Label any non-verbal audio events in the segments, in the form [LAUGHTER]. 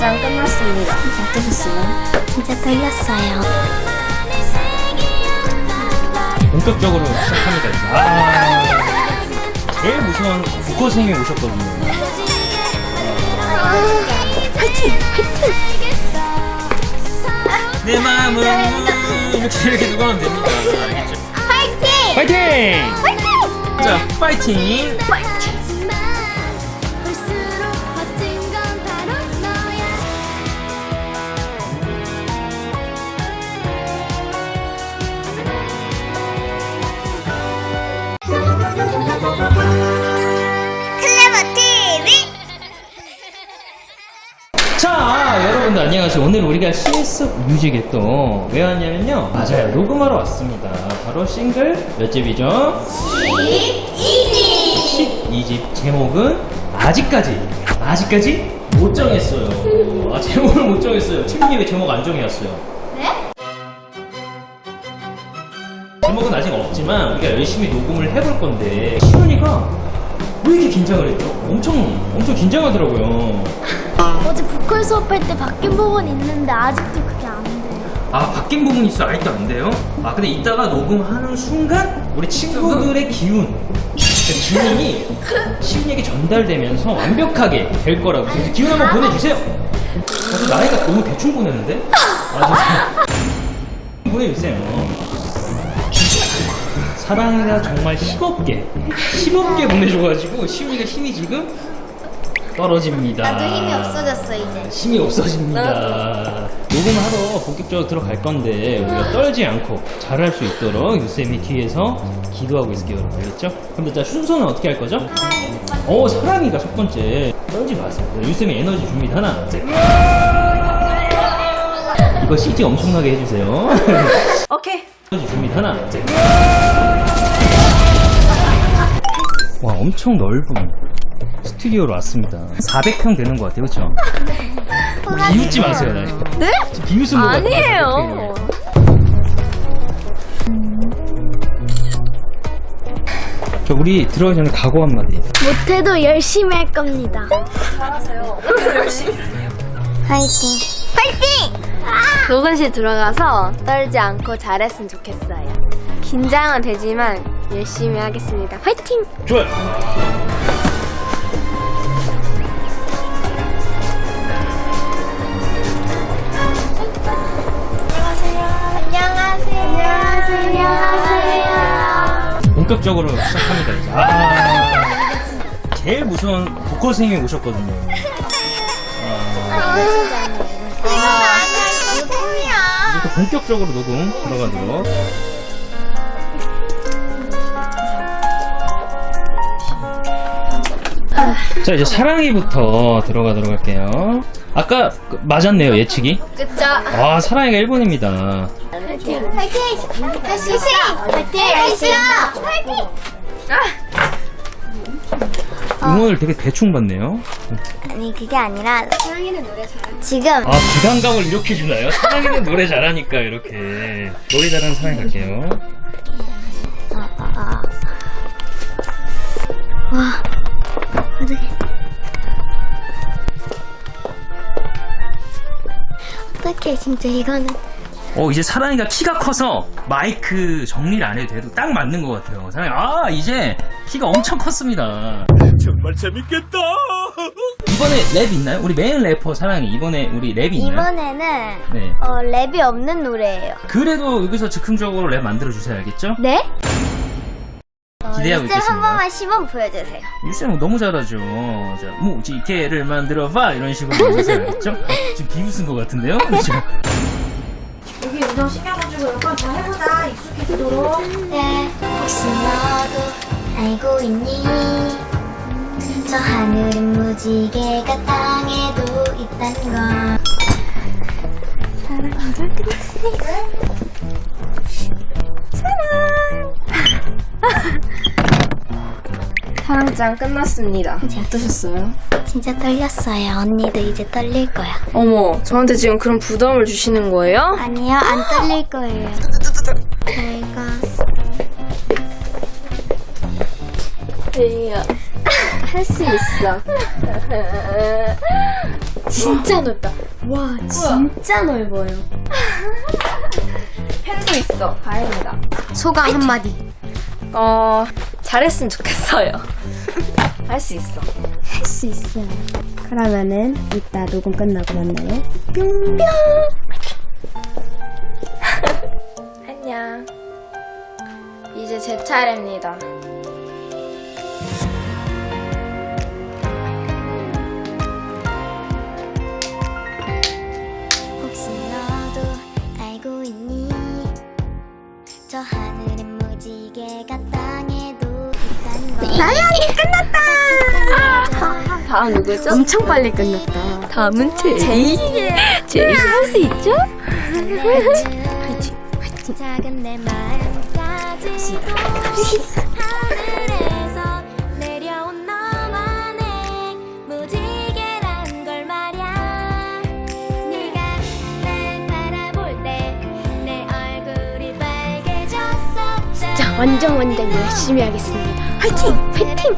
촬영장 끝났습니다. 어떠셨어요? 진짜 떨렸어요. 본격적으로 시작합니다. 이제. 아, 제일 무서운 국어 선생님이 오셨거든요. 화이팅! 화이팅! 내 마음은 이렇게 이렇게 누가 하면 됩니다. 알겠죠? 화이팅! 파이팅! 화이팅! 자, 파이팅! 안녕하세요. 오늘 우리가 CS 뮤직에 또 왜 왔냐면요. 맞아요. 녹음하러 왔습니다. 바로 싱글 몇 집이죠? 12집 제목은 아직까지 아직까지 못 정했어요. 아 제목을 못 정했어요. 팀님이 왜 제목 안 정해왔어요? 네? 제목은 아직 없지만 우리가 열심히 녹음을 해볼 건데 시윤이가 왜 이렇게 긴장을 했죠? 엄청 엄청 긴장하더라고요. 어제 보컬 수업할 때 바뀐 부분 있는데 아직도 그게 안 돼. 아 바뀐 부분이 있어 아직도 안 돼요? 아 근데 이따가 녹음하는 순간 우리 친구들의 기운 그 기운이 시윤에게 전달되면서 완벽하게 될 거라고 그래서 기운 한번 보내주세요 아, 저 나이가 너무 대충 보내는데? 아 저... 보내주세요 사랑이가 정말 10억개 10억개 보내줘가지고 시윤이가 힘이 지금 떨어집니다 나도 힘이 없어졌어 이제. 힘이 없어집니다. 녹음하러 본격적으로 들어갈 건데 우리가 떨지 않고 잘할 수 있도록 유쌤이 뒤에서 기도하고 있을게요, 여러분. 알겠죠? 그럼 자 순서는 어떻게 할 거죠? 어, 사랑이가 첫 번째. 떨지 마세요. 자, 유쌤이 에너지 줍니다. 하나, 둘. 이거 CG 엄청나게 해주세요. [LAUGHS] 오케이. 에너지 줍니다. 하나, 둘. 와, 엄청 넓은 스튜디오로 왔습니다. 400평 되는 것 같아요, 그렇죠? 비웃지 마세요. 나. 네? 지금 비웃은 것 같아요. 아니에요. 저 우리 들어가기 전에 각오 한마디. 못해도 열심히 할 겁니다. 잘하세요. [LAUGHS] 열심히. 화이팅! 화이팅! 녹음실 들어가서 떨지 않고 잘했으면 좋겠어요. 긴장은 되지만 열심히 하겠습니다. 화이팅! 좋아요. 안녕하세요. 안녕하세요. 안녕하세요. 본격적으로 시작합니다. 이제. 아, 제일 무서운 보컬 선생님이 오셨거든요. 아니야. 이거 꿈이야. 이렇게 본격적으로 녹음 들어가도록. 자 이제 사랑이부터 들어가도록 할게요. 아까 그- 맞았네요 예측이. 그쵸? 와 사랑이가 1번입니다. 화이팅! 화이팅! 할 수 있어! 화이팅! 할 수 있어! 화이팅! 응원을 되게 대충 받네요. 아니 그게 아니라 지금 아 부담감을 이렇게 주나요? 사랑이는 노래 잘하니까 이렇게 노래 잘하는 사랑이 갈게요. 아, 아, 아. 와 어떡해 진짜 이거는 어 이제 사랑이가 키가 커서 마이크 정리를 안 해도 돼도 딱 맞는 것 같아요. 사랑이 아 이제 키가 엄청 컸습니다. 정말 재밌겠다. 이번에 랩 있나요? 우리 메인 래퍼 사랑이 이번에 우리 랩이 있나요? 이번에는 네. 어, 랩이 없는 노래예요 그래도 여기서 즉흥적으로 랩 만들어 주세요, 알겠죠? 네? 어, 기대하고 이쌤 한 있겠습니다. 번만 시범 보여주세요 유쌤 너무 잘하죠. 자, 무지개를 만들어봐 이런 식으로 [LAUGHS] 알겠죠? 어, 지금 비웃은 것 같은데요? [LAUGHS] 그렇죠? 여기 우선 신경가지고 여건 잘 해보자 익숙해지도록 네 혹시 너도 알고 있니 저 하늘은 무지개가 땅에도 있다는 걸 사랑이가 끝났으니까 [LAUGHS] 촬영장 끝났습니다. 어떠셨어요? 진짜 떨렸어요 언니도 이제 떨릴 거야 어머, 저한테 지금 그런 부담을 주시는 거예요? 아니요 안 떨릴 거예요 저희가 제이야. 할 수 있어. 진짜 넓다. 와, 진짜 넓어요. 펜도 있어. 다행이다. 소감 한마디. 어, 잘했으면 좋겠어요. 할 수 있어. 할 수 있어요. 그러면은 이따 녹음 끝나고 만나요. [LAUGHS] 안녕. 이제 제 차례입니다. 혹시 너도 알고 있니 저 하늘의 무지개가 땅에도 있다는 걸 다음 누구죠? 엄청 빨리 끝났다. 다음은 제이. 제이 할수 있죠? 작은 내 마음까지도 하늘에서 내려온 너만의 무지개란 걸 말야 네가 날 바라볼 때 내 얼굴이 빨개졌었잖아 진짜 완전 완전 열심히 하겠습니다. 화이팅! 화이팅!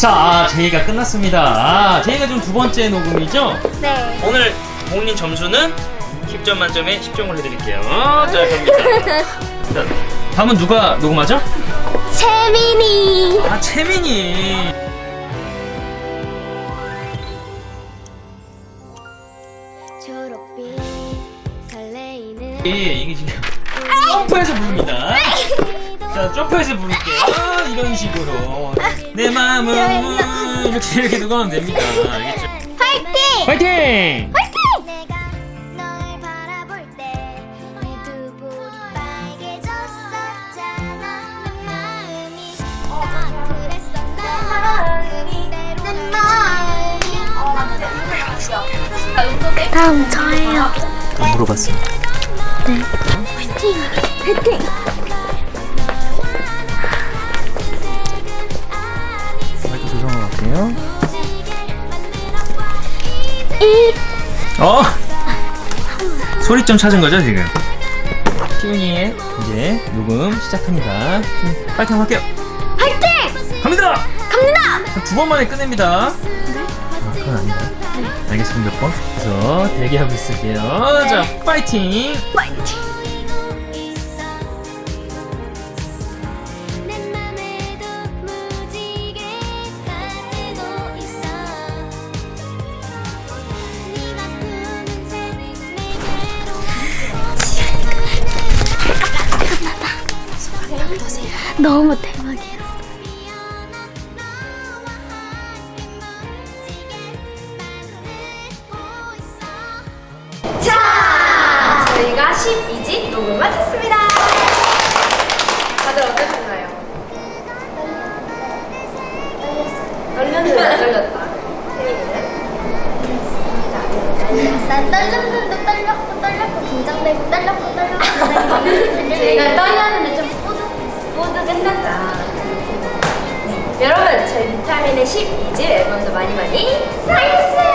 자, 제이가 끝났습니다. 아, 제이가 지금 두 번째 녹음이죠? 네 오늘 본인 점수는 10점 만점에 10점을 해드릴게요. 자, 갑니다. 자, [LAUGHS] 다음은 누가 녹음하죠? 채민이 아, 채민이. 초록빛 설레이는 예, 이게 지금 점프해서 부릅니다. 자, 점프해서 부를게요. 아, 이런 식으로. 내 마음은 이렇게 이렇게 녹음하면 됩니다. 알겠죠? 화이팅! 아 마음이 다음 저예요. 안 물어봤습니다. 마이크 할게요. 어? [LAUGHS] 소리점 찾은 거죠, 지금? 시윤이의 이제 녹음 시작합니다. 파이팅 한번 할게요. 파이팅! 갑니다! 갑니다! 두 번 만에 끝냅니다. 아, 그건 아니다. 알겠습니다. 몇 번? 그래서 대기하고 있을게요. 자, 파이팅! 내 너무 있어 자, 저희가 12집 녹음 마쳤습니다. 다들 어떠셨나요? 안 [LAUGHS] 떨렸다. 혜민이는? 난 떨렸는데 떨렸고 떨렸고 긴장되고 떨렸고 떨렸고 떨렸는데 [LAUGHS] 비타민의 12즈 앨범도 많이 많이 사랑해주세요.